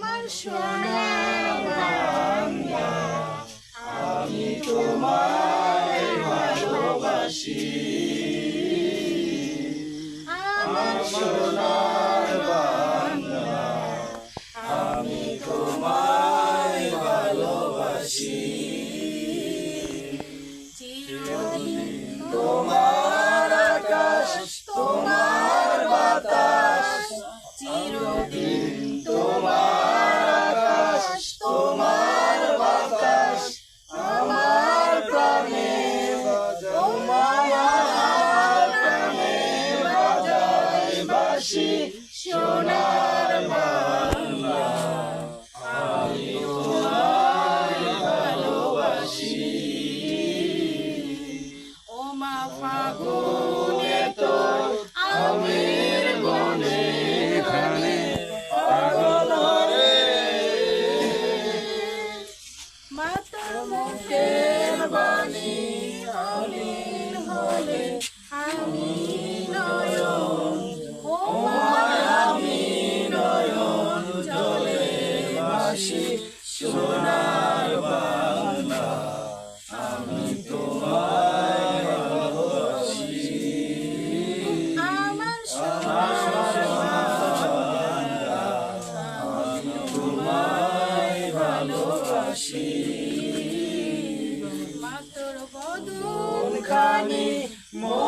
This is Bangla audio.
আমার সোনার বাংলা আমি তোমায় ভালোবাসি। আমার সোনার বাসি সোনার বাংলা। আমি তোমায় ভালোবাসি ও মা ফাগুনে তোর আমের বনে রে মাতা মুখের বাণী বাসি সোনার বাংলা আমি তোমায় ভালোবাসি। আমার বাংলা আমি ভালোবাসি খানি মলিন